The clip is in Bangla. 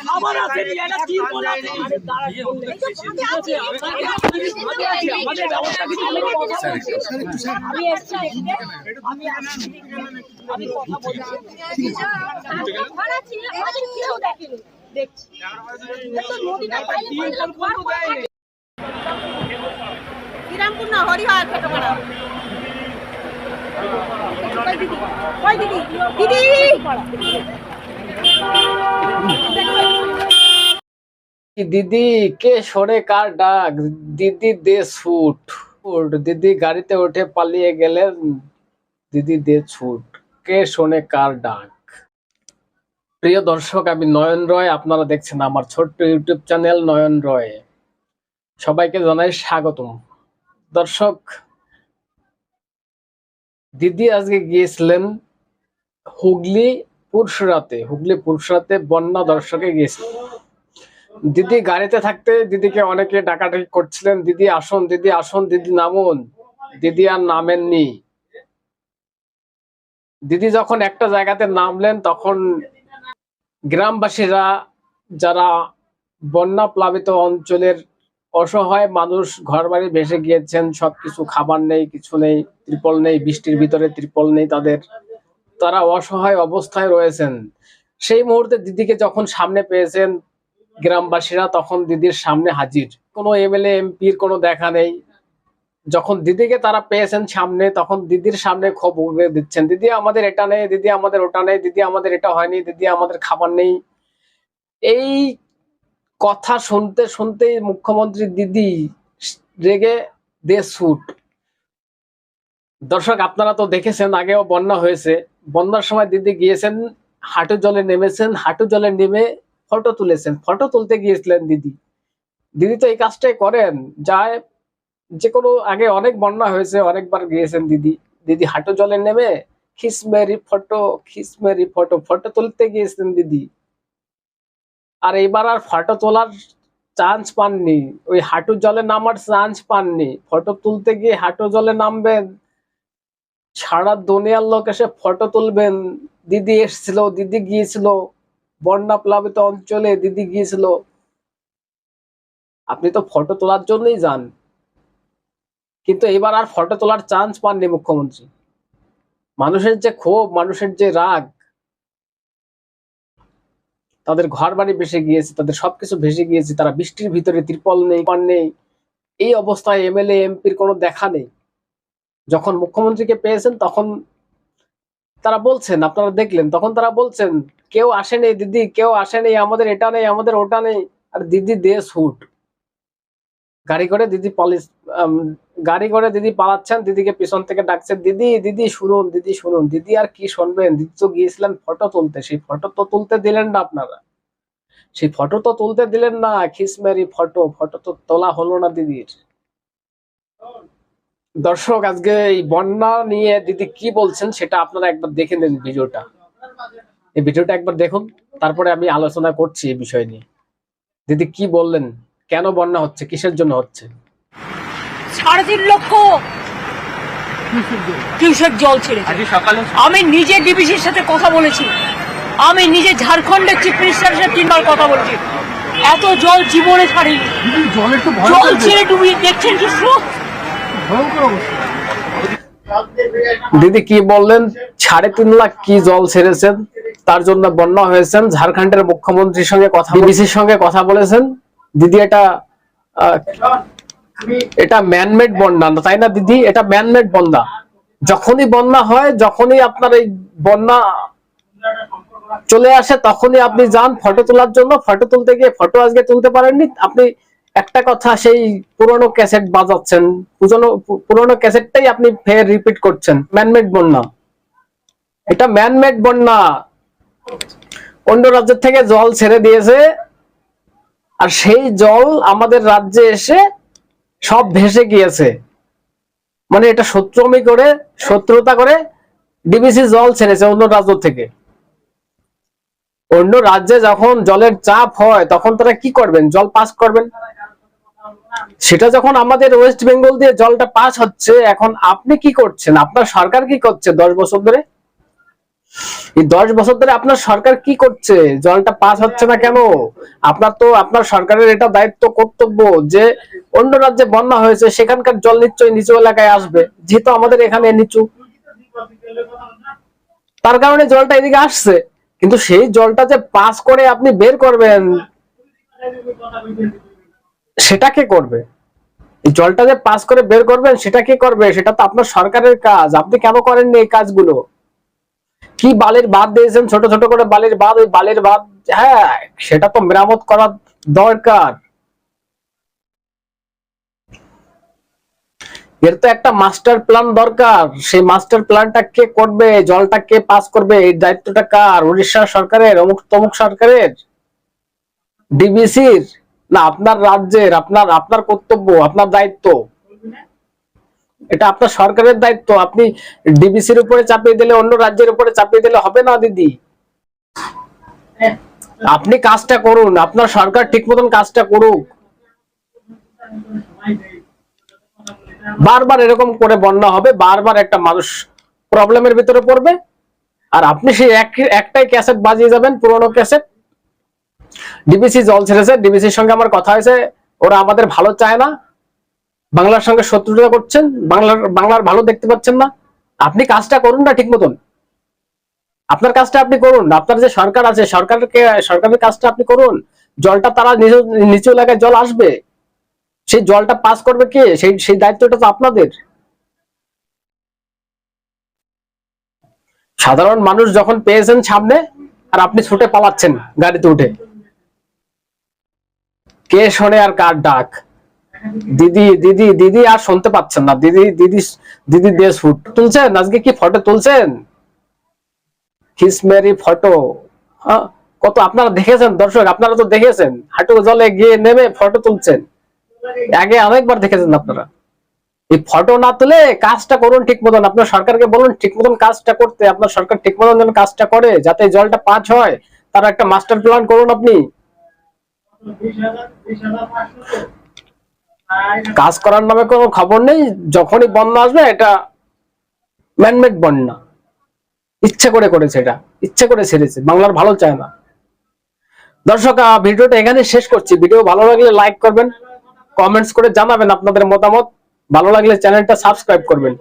খাবার আসেনি একটা তিরপল আমি আমি আমি কথা বলছি। দিদি! দিদি, কে সরে কার ডাক? দিদি দে ছুট। দিদি গাড়িতে উঠে পালিয়ে গেলেন। দিদি দে ছুট। কে শোনে কার ডাক? প্রিয় দর্শক, আমি নয়ন রয়, আপনারা দেখছেন আমার ছোট্ট ইউটিউব চ্যানেল নয়ন রয়। সবাইকে জানাই স্বাগতম। দর্শক, দিদি আজকে গিয়েছিলেন হুগলি পুরসরাতে হুগলি পুরসরাতে বন্যা দর্শকে গিয়েছিলেন। দিদি গাড়িতে থাকতে দিদিকে অনেকে ডাকাডাকি করছিলেন, দিদি, আসুন দিদি আসুন, দিদি নামুন। দিদি আর নামেননি। দিদি যখন একটা জায়গাতে নামলেন, তখন গ্রামবাসীরা যারা বন্যা প্লাবিত অঞ্চলের অসহায় মানুষ ঘর বাড়ি ভেসে গিয়েছেন, সবকিছু খাবার নেই, কিছু নেই, ত্রিপল নেই, বৃষ্টির ভিতরে ত্রিপল নেই তাদের, তারা অসহায় অবস্থায় রয়েছেন। সেই মুহূর্তে দিদিকে যখন সামনে পেয়েছেন গ্রামবাসীরা, তখন দিদির সামনে হাজির। কোনো এমএলএ, এমপির কোনো দেখা নেই। যখন দিদিকে তারা পেয়েছেন সামনে, তখন দিদির সামনে ক্ষোভ উগড়ে দিচ্ছেন। দিদি আমাদের এটা নেই, দিদি আমাদের ওটা নেই, দিদি আমাদের এটা হয়নি, দিদি আমাদের খাবার নেই। এই কথা শুনতে শুনতেই মুখ্যমন্ত্রী দিদি রেগে দে শুট দর্শক, আপনারা তো দেখেছেন, আগেও বন্যা হয়েছে। বন্যার সময় দিদি গিয়েছেন, হাঁটু জলে নেমেছেন, হাঁটু জলে নেমে ফটো তুলেছেন। ফটো তুলতে গিয়েছিলেন দিদি। দিদি তো এই কাজটাই করেন, যায় যে কোনো, আগে অনেক বন্যা হয়েছে, অনেকবার গিয়েছেন দিদি। দিদি হাঁটু জলে নেমে খিসমেরি ফটো খিসমেরি ফটো ফটো তুলতে গিয়েছেন দিদি। আর এবার আর ফটো তোলার চান্স পাননি। ওই হাঁটু জলে নামার চান্স পাননি। ফটো তুলতে গিয়ে হাঁটু জলে নামবেন। সারা দুনিয়ার লোক এসে ফটো তুলবেন। দিদি এসছিল, দিদি গিয়েছিল। বন্যা প্লাবিত অঞ্চলে দিদি গিয়েছিল। আপনি তো ফটো তোলার জন্যই যান। কিন্তু এবার আর ফটো তোলার চান্স পাননি মুখ্যমন্ত্রী। মানুষের যে ক্ষোভ, মানুষের যে রাগ, তাদের ঘর বাড়ি ভেসে গিয়েছে, তাদের সবকিছু ভেসে গিয়েছে, তারা বৃষ্টির ভিতরে ত্রিপল নেই, পান নেই। এই অবস্থায় এমএলএ এমপির কোনো দেখা নেই। যখন মুখ্যমন্ত্রীকে পেয়েছেন, তখন তারা বলছেন, আপনারা দেখলেন, তখন তারা বলছেন, কেউ আসেনি দিদি, কেউ আসেনি আমাদের এটা নেই, আমাদের ওটা নেই। আর দিদি, দেশ হুট। গাড়ি করে দিদি পালিশ গাড়ি করে দিদি পালাচ্ছেন, দিদিকে পিছন থেকে ডাকছেন দিদি দিদি শুনুন দিদি শুনুন, দিদি আর কি শুনবেন? দিদি তো গিয়েছিলেন ফটো তুলতে, সেই ফটো তো তুলতে দিলেন না আপনারা। সেই ফটো তো তুলতে দিলেন না, খিসমেরি ফটো ফটো তো তোলা হলো না দিদির। দর্শক, আজকে এই বন্যা নিয়ে দিদি কি বলছেন সেটা আপনারা একবার দেখে নেন ভিডিওটা। এই ভিডিওটা একবার দেখুন, তারপরে আমি আলোচনা করছি এই বিষয় নিয়ে। দিদি কি বললেন? কেন বন্যা হচ্ছে? কিসের জন্য হচ্ছে? সাড়ে তিন লক্ষ কিউসেক জল ছেড়েছে আমি নিজে ডিবিসির সাথে কথা বলেছি। আমি নিজে ঝাড়খণ্ডের চিফ মিনিস্টারের সাথে তিনবার কথা বলেছি। এত জল জীবনে ছাড়িনি। জল ছেড়ে ডুবিয়ে দেখছেন কি স্রোত? দিদি কি বললেন? সাড়ে তিন লাখ কি জল ছেড়েছেন? তার জন্য বন্যা হয়েছেন। ঝাড়খণ্ডের মুখ্যমন্ত্রীর সঙ্গে কথা বিবিসির সঙ্গে কথা বলেছেন। দিদি এটা আহ, এটা ম্যানমেড বন্যা তাই না দিদি? এটা ম্যানমেড বন্যা। যখনই বন্যা হয়, যখনই আপনার এই বন্যা চলে আসে, তখনই আপনি যান ফটো তোলার জন্য। ফটো তুলতে গিয়ে ফটো আজকে তুলতে পারেননি। আপনি একটা কথা, সেই পুরনো ক্যাসেট বাজাচ্ছেন। পুরনো পুরনো ক্যাসেটটাই আপনি ফের রিপিট করছেন। ম্যানমেড বন্যা। এটা ম্যানমেড বন্যা। অন্য রাজ্যের থেকে জল ছেড়ে দিয়েছে। আর সেই জল আমাদের রাজ্যে এসে সব ভেসে গিয়েছে। মানে এটা শত্রুমি করে, শত্রুতা করে ডিবিসি জল ছেড়েছে অন্য রাজ্য থেকে। অন্য রাজ্যে যখন জলের চাপ হয়, তখন তারা কি করবেন? জল পাস করবেন? সেটা যখন আমাদের ওয়েস্ট বেঙ্গল দিয়ে জলটা পাস হচ্ছে, এখন আপনি কি করছেন? আপনার সরকার কি করছে দশ বছর ধরে? এই দশ বছর ধরে আপনার সরকার কি করছে? জলটা পাস হচ্ছে না কেন? আপনার তো, আপনার সরকারের এটা দায়িত্ব কর্তব্য যে অন্য রাজ্যে বন্যা হয়েছে, সেখানকার জল নিশ্চয়ই নিচু এলাকায় আসবে, যেহেতু আমাদের এখানে নিচু। তার কারণে জলটা এদিকে আসছে, কিন্তু সেই জলটা যে পাস করে আপনি বের করবেন, সেটা কে করবে? জলটা যে পাস করে বের করবেন, সেটা কে করবে? সেটা তো আপনার সরকারের কাজ। আপনি কেন করেননি এই কাজগুলো? কি বালির বাঁধ দিয়েছেন? ছোট ছোট করে বালির বাঁধ, ওই বালের বাদ হ্যাঁ সেটা তো মেরামত করা দরকার। এর তো একটা মাস্টার প্ল্যান দরকার। সেই মাস্টার প্ল্যানটা কে করবে? জলটা কে পাস করবে? এই দায়িত্বটা কার? উড়িষ্যা সরকারের, অমুক তমুক সরকারের? ডিবিসির না, আপনার রাজ্যের, আপনার আপনার কর্তব্য, আপনার দায়িত্ব। এটা আপনার সরকারের দায়িত্ব। আপনি ডিবিসির উপরে চাপিয়ে দিলে, অন্য রাজ্যের উপরে চাপিয়ে দিলে হবে না দিদি? আপনি কাজটা করুন, আপনার সরকার ঠিক মতন কাজটা করুক। বারবার এরকম করে বন্যা হবে, বারবার একটা মানুষ প্রবলেমের ভিতরে পড়বে। আর আপনি সেই এক- একটাই ক্যাসেট বাজিয়ে যাবেন, পুরোনো ক্যাসেট। ডিবিসি জল ছেড়েছে, ডিবিসির সঙ্গে আমার কথা হয়েছে, ওরা আমাদের ভালো চায় না। বাংলার সঙ্গে শত্রুতা করছেন, বাংলার বাংলার ভালো দেখতে পাচ্ছেন না। আপনি কাজটা করুন না ঠিক মতন। আপনার কাজটা আপনি করুন, আপনার যে সরকার আছে, সরকারকে, সরকারের কাজটা আপনি করুন। জলটা তারা নিচু এলাকায় জল আসবে। সেই জলটা পাস করবে কে? সেই সেই দায়িত্বটা তো আপনাদের। সাধারণ মানুষ যখন পেয়েছেন সামনে, আর আপনি ছুটে পালাচ্ছেন গাড়িতে উঠে। কে শোনে আর কার ডাক? দিদি দিদি দিদি আর শুনতে পাচ্ছেন না। দিদি দিদি দিদি দেশ ফুট তুলছেন। আজকে কি ফটো তুলছেন? কিসমেরি ফটো হ্যাঁ কত আপনারা দেখেছেন? দর্শক, আপনারা তো দেখেছেন। হাঁটু জলে গিয়ে নেমে ফটো তুলছেন। আগে অনেকবার দেখেছেন আপনারা। এই ফটো না তুলে কাজটা করুন ঠিক মতন। আপনার সরকারকে বলুন, ঠিক মতন কাজটা করতে। আপনার সরকার ঠিক মতন যেন কাজটা করে, যাতে জলটা পাঁচ হয়। তার একটা মাস্টার প্ল্যান করুন আপনি। কাজ করার নামে কোনো খবর নেই, যখনই বন্যা আসবে, এটা ম্যানমেড বন্যা। ইচ্ছে করে করেছে এটা, ইচ্ছে করে ছেড়েছে, বাংলার ভালো চায় না। দর্শক ভিডিওটা এখানে শেষ করছি। ভিডিও ভালো লাগলে লাইক করবেন কমেন্টস করে জানাবেন আপনাদের মতামত। ভালো লাগলে চ্যানেলটা সাবস্ক্রাইব করবেন।